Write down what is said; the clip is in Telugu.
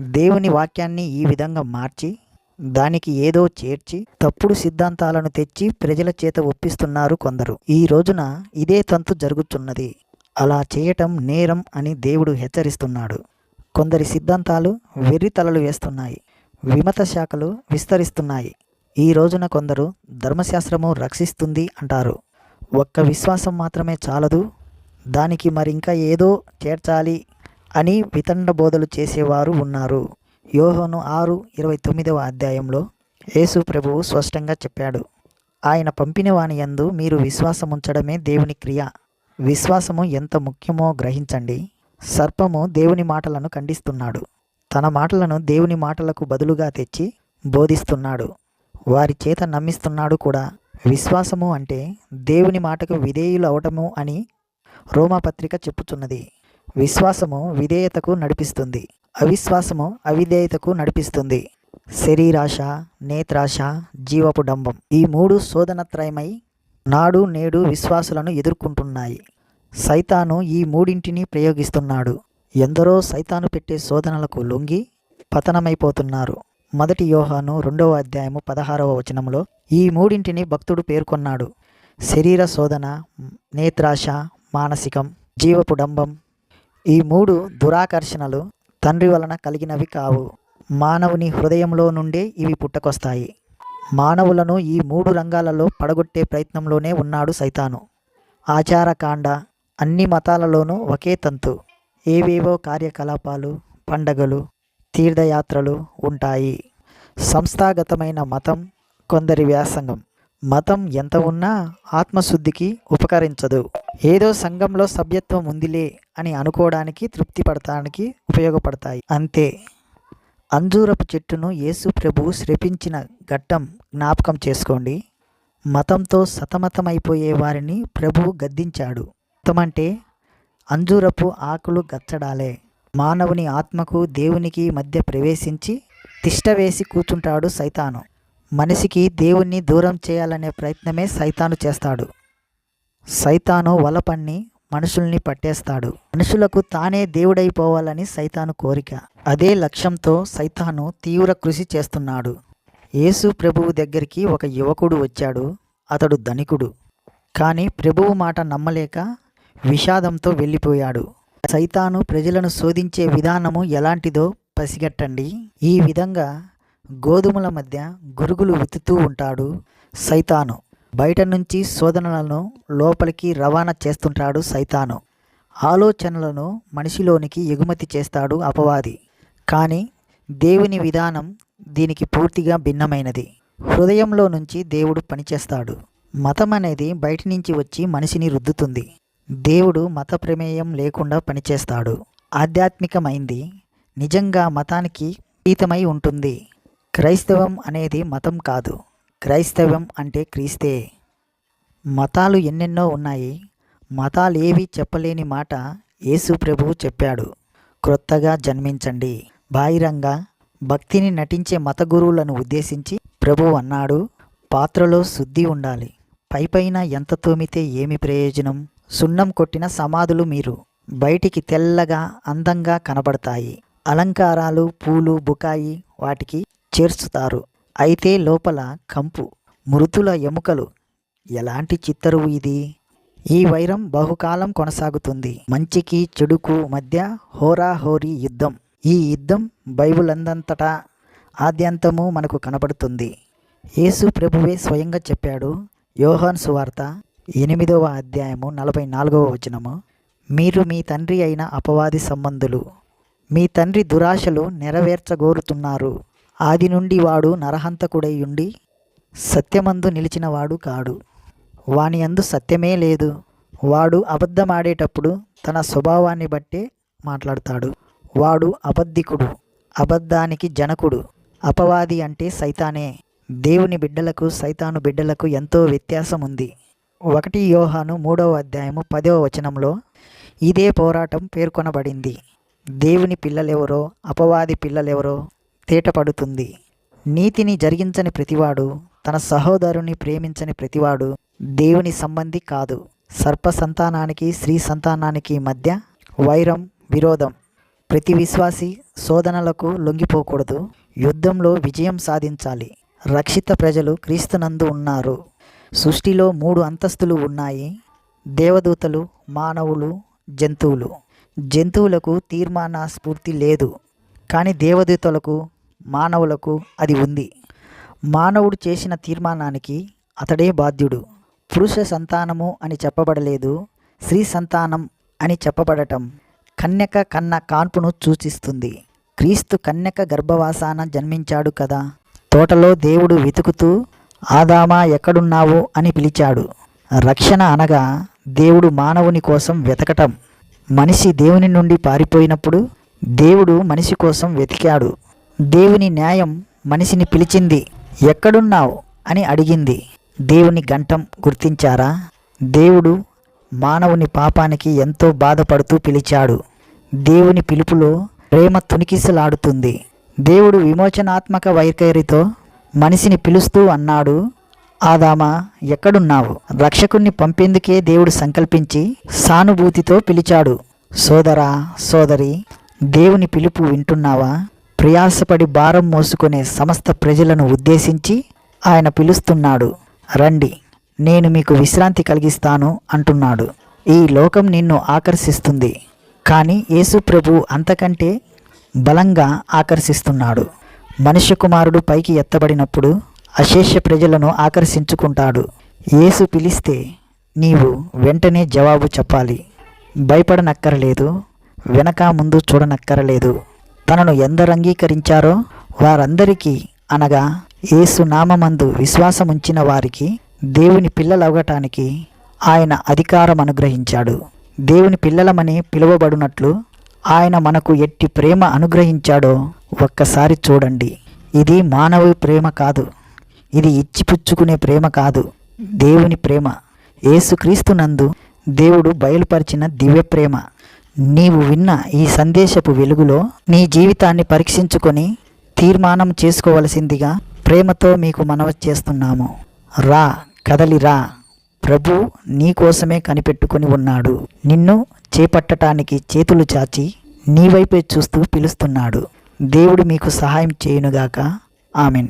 దేవుని వాక్యాన్ని ఈ విధంగా మార్చి దానికి ఏదో చేర్చి తప్పుడు సిద్ధాంతాలను తెచ్చి ప్రజల చేత ఒప్పిస్తున్నారు కొందరు. ఈ రోజున ఇదే తంతు జరుగుతున్నది అలా చేయటం నేరం అని దేవుడు హెచ్చరిస్తున్నాడు. కొందరి సిద్ధాంతాలు వెర్రి తలలు వేస్తున్నాయి. విమత శాఖలు విస్తరిస్తున్నాయి. ఈ రోజున కొందరు ధర్మశాస్త్రము రక్షిస్తుంది అంటారు. ఒక్క విశ్వాసం మాత్రమే చాలదు. దానికి మరింకా ఏదో చేర్చాలి అని వితండ బోధలు చేసేవారు ఉన్నారు. యోహోను ఆరు ఇరవై తొమ్మిదవ అధ్యాయంలో యేసు ప్రభువు స్పష్టంగా చెప్పాడు. ఆయన పంపిన వాని యందు మీరు విశ్వాసముంచడమే దేవుని క్రియ. విశ్వాసము ఎంత ముఖ్యమో గ్రహించండి. సర్పము దేవుని మాటలను ఖండిస్తున్నాడు. తన మాటలను దేవుని మాటలకు బదులుగా తెచ్చి బోధిస్తున్నాడు. వారి చేత నమ్మిస్తున్నాడు కూడా. విశ్వాసము అంటే దేవుని మాటకు విధేయులు అవటము అని రోమాపత్రిక చెప్పుచున్నది. విశ్వాసము విధేయతకు నడిపిస్తుంది. అవిశ్వాసము అవిధేయతకు నడిపిస్తుంది. శరీరాశ నేత్రాశ జీవపు డంబం ఈ మూడు శోధనత్రయమై నాడు నేడు విశ్వాసులను ఎదుర్కొంటున్నాయి. సైతాను ఈ మూడింటిని ప్రయోగిస్తున్నాడు. ఎందరో సైతాను పెట్టే శోధనలకు లొంగి పతనమైపోతున్నారు. మొదటి యోహాను రెండవ అధ్యాయము పదహారవ వచనంలో ఈ మూడింటిని భక్తుడు పేర్కొన్నాడు. శరీర శోధన నేత్రాశ మానసికం జీవపు డంబం ఈ మూడు దురాకర్షణలు తండ్రి వలన కలిగినవి కావు. మానవుని హృదయంలో నుండే ఇవి పుట్టకొస్తాయి. మానవులను ఈ మూడు రంగాలలో పడగొట్టే ప్రయత్నంలోనే ఉన్నాడు సైతాను. ఆచారకాండ అన్ని మతాలలోనూ ఒకే తంతు. ఏవేవో కార్యకలాపాలు పండగలు తీర్థయాత్రలు ఉంటాయి. సంస్థాగతమైన మతం కొందరి వ్యాసంగం. మతం ఎంత ఉన్నా ఆత్మశుద్ధికి ఉపకరించదు. ఏదో సంఘంలో సభ్యత్వం ఉందిలే అని అనుకోవడానికి తృప్తి పడటానికి ఉపయోగపడతాయి. అంతే. అంజూరపు చెట్టును యేసు ప్రభు శ్రపించిన ఘట్టం జ్ఞాపకం చేసుకోండి. మతంతో సతమతమైపోయే వారిని ప్రభువు గద్దించాడు. మతమంటే అంజూరపు ఆకులు గచ్చడాలే. మానవుని ఆత్మకు దేవునికి మధ్య ప్రవేశించి తిష్టవేసి కూర్చుంటాడు సైతాను. మనిషికి దేవుణ్ణి దూరం చేయాలనే ప్రయత్నమే సైతాను చేస్తాడు. సైతాను వలపన్ని మనుషుల్ని పట్టేస్తాడు. మనుషులకు తానే దేవుడైపోవాలని సైతాను కోరిక. అదే లక్ష్యంతో సైతాను తీవ్ర కృషి చేస్తున్నాడు. యేసు ప్రభువు దగ్గరికి ఒక యువకుడు వచ్చాడు. అతడు ధనికుడు. కానీ ప్రభువు మాట నమ్మలేక విషాదంతో వెళ్ళిపోయాడు. సైతాను ప్రజలను శోధించే విధానము ఎలాంటిదో పసిగట్టండి. ఈ విధంగా గోధుమల మధ్య గురుగులు విత్తుతూ ఉంటాడు సైతాను. బయట నుంచి శోధనలను లోపలికి రవాణా చేస్తుంటాడు సైతాను. ఆలోచనలను మనిషిలోనికి ఎగుమతి చేస్తాడు అపవాది. కానీ దేవుని విధానం దీనికి పూర్తిగా భిన్నమైనది. హృదయంలో నుంచి దేవుడు పనిచేస్తాడు. మతం అనేది బయట నుంచి వచ్చి మనిషిని రుద్దుతుంది. దేవుడు మత ప్రమేయం లేకుండా పనిచేస్తాడు. ఆధ్యాత్మికమైంది. నిజంగా మతానికి అతీతమై ఉంటుంది. క్రైస్తవం అనేది మతం కాదు. క్రైస్తవం అంటే క్రీస్తే. మతాలు ఎన్నెన్నో ఉన్నాయి. మతాలు ఏవి చెప్పలేని మాట యేసు ప్రభువు చెప్పాడు. క్రొత్తగా జన్మించండి. బాహిరంగా భక్తిని నటించే మత గురువులను ఉద్దేశించి ప్రభు అన్నాడు. పాత్రలో శుద్ధి ఉండాలి. పైపైన ఎంత తోమితే ఏమి ప్రయోజనం? సున్నం కొట్టిన సమాధులు మీరు బయటికి తెల్లగా అందంగా కనబడతాయి. అలంకారాలు పూలు బుకాయి వాటికి చేర్చుతారు. అయితే లోపల కంపు. మృతుల ఎముకలు. ఎలాంటి చిత్తరువు ఇది? ఈ వైరం బహుకాలం కొనసాగుతుంది. మంచికి చెడుకు మధ్య హోరాహోరీ యుద్ధం. ఈ యుద్ధం బైబుల్ అందంతటా ఆద్యంతము మనకు కనబడుతుంది. యేసు ప్రభువే స్వయంగా చెప్పాడు. యోహాన్ సువార్త ఎనిమిదవ అధ్యాయము నలభై నాలుగవ వచనము. మీరు మీ తండ్రి అయిన అపవాది సంబంధులు. మీ తండ్రి దురాశలు నెరవేర్చగోరుతున్నారు. ఆది నుండి వాడు నరహంతకుడై ఉండి సత్యమందు నిలిచినవాడు కాడు. వాని అందు సత్యమే లేదు. వాడు అబద్ధమాడేటప్పుడు తన స్వభావాన్ని బట్టే మాట్లాడతాడు. వాడు అబద్ధికుడు అబద్ధానికి జనకుడు అపవాది అంటే సైతానే. దేవుని బిడ్డలకు సైతాను బిడ్డలకు ఎంతో వ్యత్యాసం ఉంది ఒకటి యోహాను మూడవ అధ్యాయము పదవ వచనంలో ఇదే పోరాటం పేర్కొనబడింది. దేవుని పిల్లలెవరో అపవాది పిల్లలెవరో తేటపడుతుంది నీతిని జరిగించని ప్రతివాడు తన సహోదరుని ప్రేమించని ప్రతివాడు దేవుని సంబంధి కాదు. సర్ప సంతానానికి స్త్రీ సంతానానికి మధ్య వైరం విరోధం ప్రతి విశ్వాసి శోధనలకు లొంగిపోకూడదు. యుద్ధంలో విజయం సాధించాలి. రక్షిత ప్రజలు క్రీస్తునందు ఉన్నారు. సృష్టిలో మూడు అంతస్తులు ఉన్నాయి. దేవదూతలు మానవులు జంతువులు. జంతువులకు తీర్మాన స్ఫూర్తి లేదు. కానీ దేవదూతలకు మానవులకు అది ఉంది. మానవుడు చేసిన తీర్మానానికి అతడే బాధ్యుడు. పురుష సంతానము అని చెప్పబడలేదు స్త్రీ సంతానం అని చెప్పబడటం కన్యక కన్న కాన్పును సూచిస్తుంది. క్రీస్తు కన్యక గర్భవాసాన జన్మించాడు కదా. తోటలో దేవుడు వెతుకుతూ ఆదామా ఎక్కడున్నావు? అని పిలిచాడు. రక్షణ అనగా దేవుడు మానవుని కోసం వెతకటం. మనిషి దేవుని నుండి పారిపోయినప్పుడు దేవుడు మనిషి కోసం వెతికాడు. దేవుని న్యాయం మనిషిని పిలిచింది ఎక్కడున్నావు? అని అడిగింది. దేవుని గంటం గుర్తించారా? దేవుడు మానవుని పాపానికి ఎంతో బాధపడుతూ పిలిచాడు. దేవుని పిలుపులో ప్రేమ తునికిసలాడుతుంది. దేవుడు విమోచనాత్మక వైఖరితో మనిషిని పిలుస్తూ అన్నాడు ఆదామా ఎక్కడున్నావు? రక్షకుణ్ణి పంపేందుకే దేవుడు సంకల్పించి సానుభూతితో పిలిచాడు. సోదరా సోదరి దేవుని పిలుపు వింటున్నావా? ప్రయాసపడి భారం మోసుకునే సమస్త ప్రజలను ఉద్దేశించి ఆయన పిలుస్తున్నాడు. రండి నేను మీకు విశ్రాంతి కలిగిస్తాను అంటున్నాడు. ఈ లోకం నిన్ను ఆకర్షిస్తుంది. కానీ యేసు ప్రభు అంతకంటే బలంగా ఆకర్షిస్తున్నాడు. మనుష్య కుమారుడు పైకి ఎత్తబడినప్పుడు అశేష ప్రజలను ఆకర్షించుకుంటాడు. యేసు పిలిస్తే నీవు వెంటనే జవాబు చెప్పాలి. భయపడనక్కరలేదు. వెనక ముందు చూడనక్కరలేదు. తనను ఎందరు అంగీకరించారో వారందరికీ అనగా యేసు నామమందు విశ్వాసముంచిన వారికి దేవుని పిల్లలవ్వటానికి ఆయన అధికారం అనుగ్రహించాడు దేవుని పిల్లలమని పిలువబడినట్లు ఆయన మనకు ఎట్టి ప్రేమ అనుగ్రహించాడో ఒక్కసారి చూడండి. ఇది మానవ ప్రేమ కాదు. ఇది ఇచ్చిపుచ్చుకునే ప్రేమ కాదు. దేవుని ప్రేమ. యేసుక్రీస్తునందు దేవుడు బయలుపరిచిన దివ్య ప్రేమ. నీవు విన్న ఈ సందేశపు వెలుగులో నీ జీవితాన్ని పరీక్షించుకొని తీర్మానం చేసుకోవలసిందిగా ప్రేమతో మీకు మనవి చేస్తున్నాము. రా కదలి రా. ప్రభు నీ కోసమే కనిపెట్టుకొని ఉన్నాడు. నిన్ను చేపట్టటానికి చేతులు చాచి నీ వైపే చూస్తూ పిలుస్తున్నాడు. దేవుడు మీకు సహాయం చేయునుగాక. ఆమెన్.